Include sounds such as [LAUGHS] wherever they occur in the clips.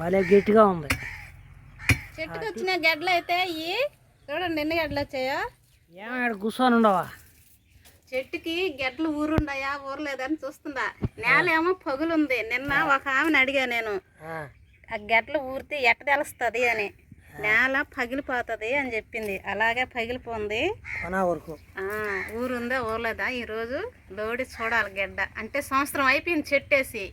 భలే గట్టిగా ఉంది. చెట్టుకు వచ్చిన గడ్డలు అయితే ఇవి చూడండి ఎన్ని గడ్డలు వచ్చాయో. ఏమాడు కూర్చొని ఉండవా? చెట్టుకి గడ్డలు ఊరుండయా ఊరలేదని చూస్తుందా నేల ఏమో పగులుంది. నిన్న ఒక ఆమెను అడిగా నేను ఆ. గడ్డలు ఊరితే ఎట్ట తెలుస్తుంది అని. నేల పగిలిపోతుంది అని చెప్పింది. అలాగే పగిలిపోంది. వరకు ఆ, ఊరుందా ఊరలేదా? ఈరోజు లోడి చూడాలి గడ్డ. అంటే సంవత్సరం అయిపోయింది చెట్టేసి.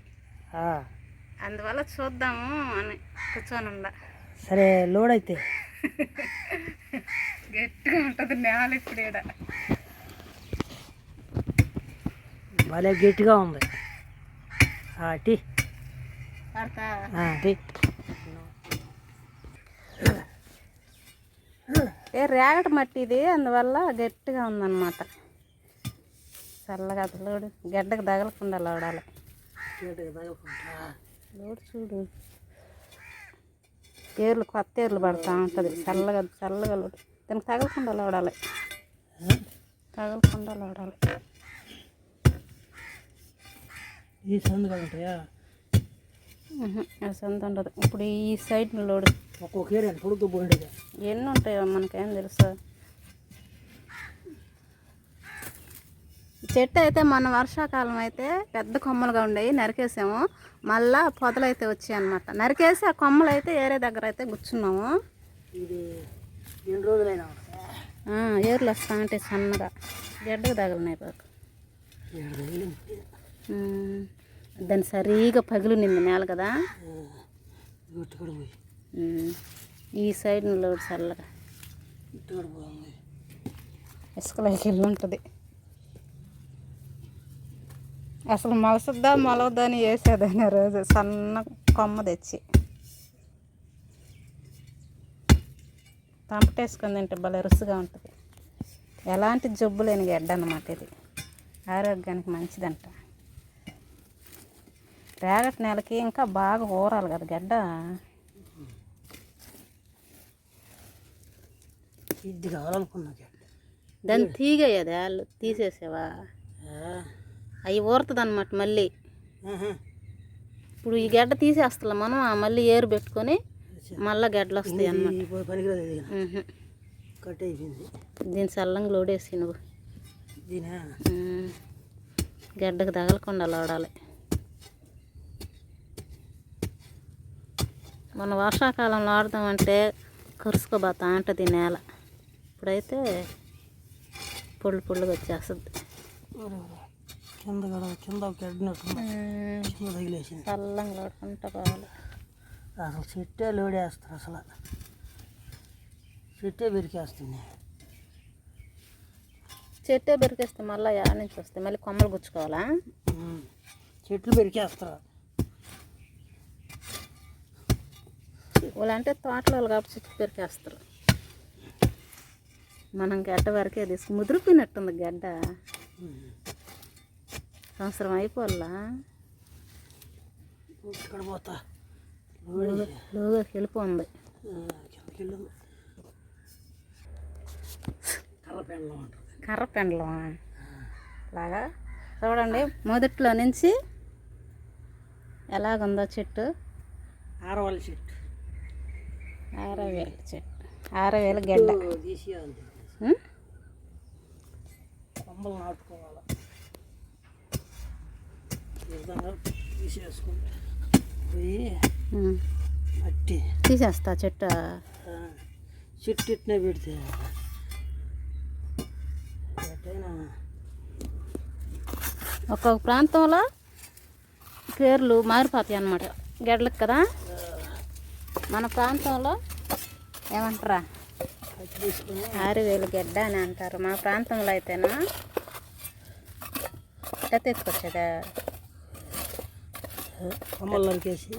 అందువల్ల చూద్దాము అని కూర్చొని ఉండ. సరే లోడ్ అయితే [LAUGHS] గట్టిగా ఉంటుంది నేల ఇప్పుడు ఈడ. భలే గట్టిగా ఉంది. టీ. టీ. ఏ రేగట మట్టి ఇది అందువల్ల గట్టిగా ఉందన్నమాట. చల్లగా లోడు. గడ్డకు తగలకుండా లోడాలి. లోడు చూడు. ఏర్లు కొత్త ఏర్లు పడతా ఉంటుంది. చల్లగా చల్లగా లోడు దానికి తగలకుండా లోడాలి. తగలకుండా లోడాలి. ఈ సందుగా ఉంటాయా? ఆ సంత ఉండదు. ఇప్పుడు ఈ సైడ్ లోడు. ఒక్కొక్క ఏరియా పొడుగు పోయిండేది. ఎన్ని ఉంటాయో మనకేం తెలుసు. చెట్టు అయితే మన వర్షాకాలం అయితే పెద్ద కొమ్మలుగా ఉండేవి నరికేసాము. మళ్ళా పొదలైతే వచ్చాయి అనమాట నరికేసి ఆ కొమ్మలు అయితే ఏరే దగ్గర అయితే ఆ, ఏర్లు వస్తా అంటే సన్నగా. గడ్డకు తగలినాయి బాగా దాన్ని సరిగా పగిలినింది నేల కదా. ఈ సైడ్ లోడు చల్లగా. ఇసుకలోకి వెళ్ళి ఉంటుంది. అసలు మొలసద్దా మొలవద్దా అని వేసేదాన్ని రోజు. సన్న కొమ్మ తెచ్చి. తంపటేసుకొని తింటే భలే రుచిగా ఉంటుంది. ఎలాంటి జబ్బు లేని గడ్డ అన్నమాట ఇది. ఆరోగ్యానికి మంచిదంట. రేగటి నెలకి ఇంకా బాగా ఊరాలి కదా గడ్డ. ఇది కావాలనుకున్నా దాన్ని తీగయ్యది? వాళ్ళు తీసేసావా అవి ఊరుతుంది అనమాట మళ్ళీ ఇప్పుడు ఈ గడ్డ తీసేస్తా మనం ఆ మళ్ళీ ఏరు పెట్టుకొని మళ్ళీ గడ్డలు వస్తాయి అన్నమాట. దీని చల్లంగా లోడేసి నువ్వు. గడ్డకు తగలకుండా లోడాలి. మన వర్షాకాలంలో ఆడదామంటే కరుసుకోబోతా ఉంటుంది నేల. ఇప్పుడైతే పొళ్ళు పొళ్ళుగా వచ్చేస్తుంది. కింద కూడా కింద గడ్డినట్టు కింద తగిలేసింది. చల్లంగా లోడుకుంటా పోవాలి అసలు చెట్టే లోడేస్తారు అసలు. చెట్టే పెరికేస్తుంది. చెట్టే పెరికేస్తే మళ్ళీ యాడ నుంచి వస్తాయి? మళ్ళీ కొమ్మలు గుచ్చుకోవాలా. చెట్లు పెరికేస్తారు వాళ్ళంటే తోటలో కాబట్టి చెట్టు పెరికేస్తారు. మనం గడ్డ వరకే తీసుకు ముదిరిపోయినట్టుంది గడ్డ. సంవత్సరం అయిపోవాలా? ఇక్కడ పోతా. ఉంటుంది కర్ర పెండలం లాగా చూడండి మొదట్లో నుంచి ఎలాగుందో చెట్టు? ఆరవాళ్ళ చెట్టు. ఆరవేల చెట్టు. ఆరవేల గడ్డ? కొమ్మలు నాటుకోవాలి. విధంగా తీసేసుకుంటే. పోయి ఉం. మట్టి. తీసేస్తా చెట్టు. చెట్టు ఇట్నే పెడితే. ఎట్టయినా ఒక్కొక్క ప్రాంతంలో పేర్లు మారిపోతాయి అన్నమాట. గడ్డలకు కదా? మన ప్రాంతంలో ఏమంటారా? ఆరువేలు గడ్డ అని అంటారు. మా ప్రాంతంలో అయితేనా? ఎట్ట తీసుకొచ్చేదా? కొమ్మలు నరికేసి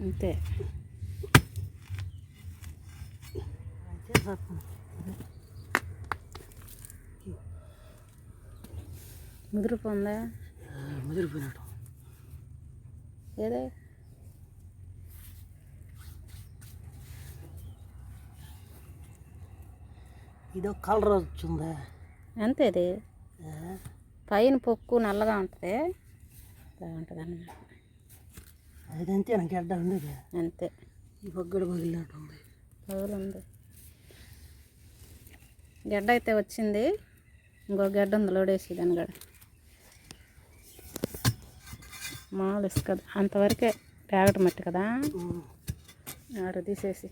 అంతే అయితే సగం ముదిరిపోందా ఆ, ముదిరిపోయినట్టు ఏదే ఇదో కలర్ వచ్చిందా అంతే ఇది పైన పొక్కు నల్లగా ఉంటుంది. బాగుంటుంది అన్నమాట అది అంతే నాకు గడ్డ ఉండేది. అంతే. ఈ పగ్గడ పగిలినట్టు ఉంది. పగులు ఉంది గడ్డ అయితే వచ్చింది. ఇంకో గడ్డ ఉంది లోడేసి దాని గడ మామూలు ఇసుక అంతవరకే పేగట మట్టి కదా. ఆడ తీసేసి.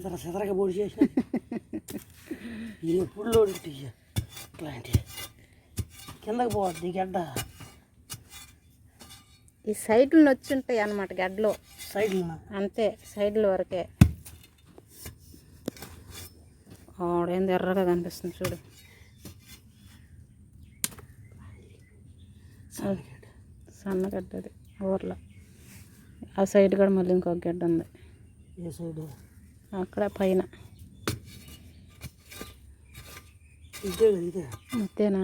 సిదర సిదరగా పొడి చేసిన ఇది ఎప్పుడు లోడు ఇట్లాంటి కిందకి పోవద్దు ఈ గడ్డ. ఈ సైడ్లు నొచ్చి ఉంటాయి అన్నమాట గడ్డలో. సైడ్లో అంతే సైడ్ల వరకే. ఆడేంది ఎర్రగా కనిపిస్తుంది చూడు. సన్నగడ్డ సన్న గడ్డ. అది ఊర్లో. ఆ సైడ్ కూడా మళ్ళీ ఇంకొక గడ్డ ఉంది. ఏ సైడ్? అక్కడ పైన. ఇదే కదా ఇదే అంతేనా.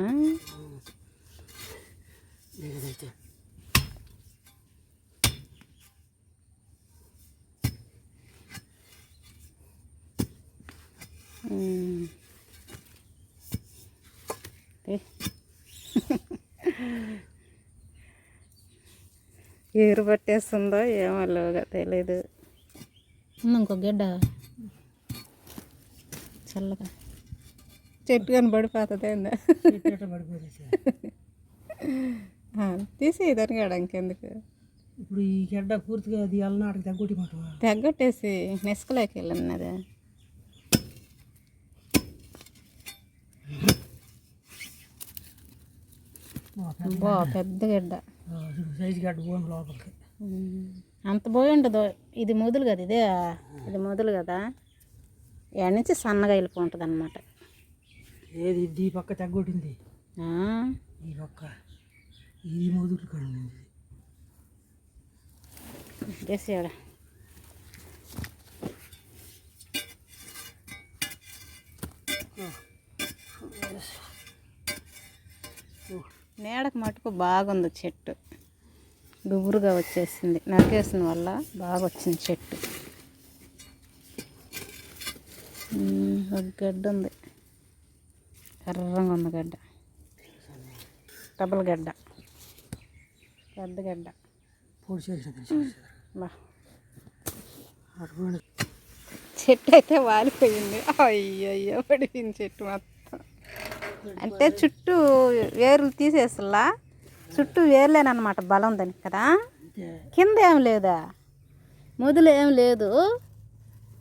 ఏరు పట్టేస్తుందో ఏమో లోగా తెలీదు. ఉంది ఇంకో గడ్డ. చల్లగా. చెట్టు కానీ పడిపోతుంది ఏందా తీసి దానికి ఇంకెందుకు? ఇప్పుడు ఈ గడ్డ పూర్తిగా అది అలనాటికి తగ్గొట్టి మాట తగ్గట్టేసి నెసుకలోకి వెళ్ళినది బా పెద్ద గడ్డ. సైజు గడ్డ పోను లోపలికి. అంత పోయి ఉండదు. ఇది మొదలు కదా ఇదే? ఇది మొదలు కదా? ఎడ నుంచి సన్నగా వెళ్ళిపోతుంది అనమాట ఏది ఈ పక్క తగ్గొట్టింది. ఈ పక్క ఈ మొదలు కడింది చేసేవాడ నీడకు మటుకు బాగుంది చెట్టు. గుబురుగా వచ్చేసింది. నరికేసిన వల్ల బాగా వచ్చింది చెట్టు. ఒక గడ్డ ఉంది. ఎర్రంగా ఉంది గడ్డ. డబల్ గడ్డ. పెద్ద గడ్డ. చెట్టు అయితే వాలిపోయింది. అయ్యయ్యో పడిపోయింది చెట్టు మొత్తం. అంటే చుట్టూ వేర్లు తీసేసలా చుట్టూ వేర్లేనమాట బలం దానికి కదా? కింద ఏం లేదా? మొదలు ఏం లేదు.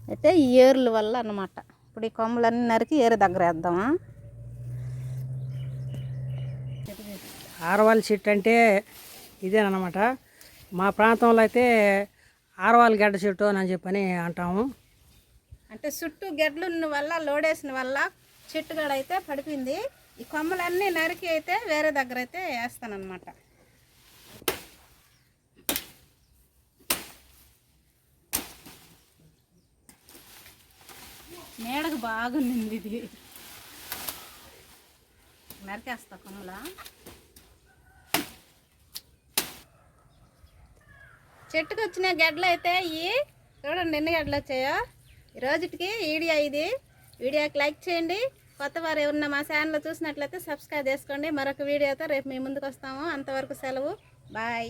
అయితే ఈ ఏర్ల వల్ల అన్నమాట. ఇప్పుడు ఈ కొమ్మలన్నీ నరికి ఏరు దగ్గర వేద్దామా? ఆరవాళ్ళ చెట్టు అంటే ఇదేనమాట మా ప్రాంతంలో అయితే ఆరవాళ్ళ గడ్డ చెట్టు అని చెప్పని అంటాము. అంటే చుట్టూ గెడ్లు ఉన్న వల్ల లోడేసిన వల్ల చెట్టుగాడ అయితే పడిపోయింది. ఈ కొమ్మలన్నీ నరికి అయితే వేరే దగ్గర అయితే వేస్తానన్నమాట. మేడకు బాగుంది ఇది. నరికేస్తా కొమ్మల చెట్టుకు వచ్చిన గడ్డలు అయితే ఇవి చూడండి ఎన్ని గడ్డలు వచ్చాయో. ఈరోజుకి వీడియో ఇది. వీడియోకి లైక్ చేయండి. కొత్త వారు ఎవరన్నా మా ఛానల్ చూసినట్లయితే సబ్స్క్రైబ్ చేసుకోండి. మరొక వీడియోతో రేపు మీ ముందుకు వస్తాము. అంతవరకు సెలవు. బాయ్.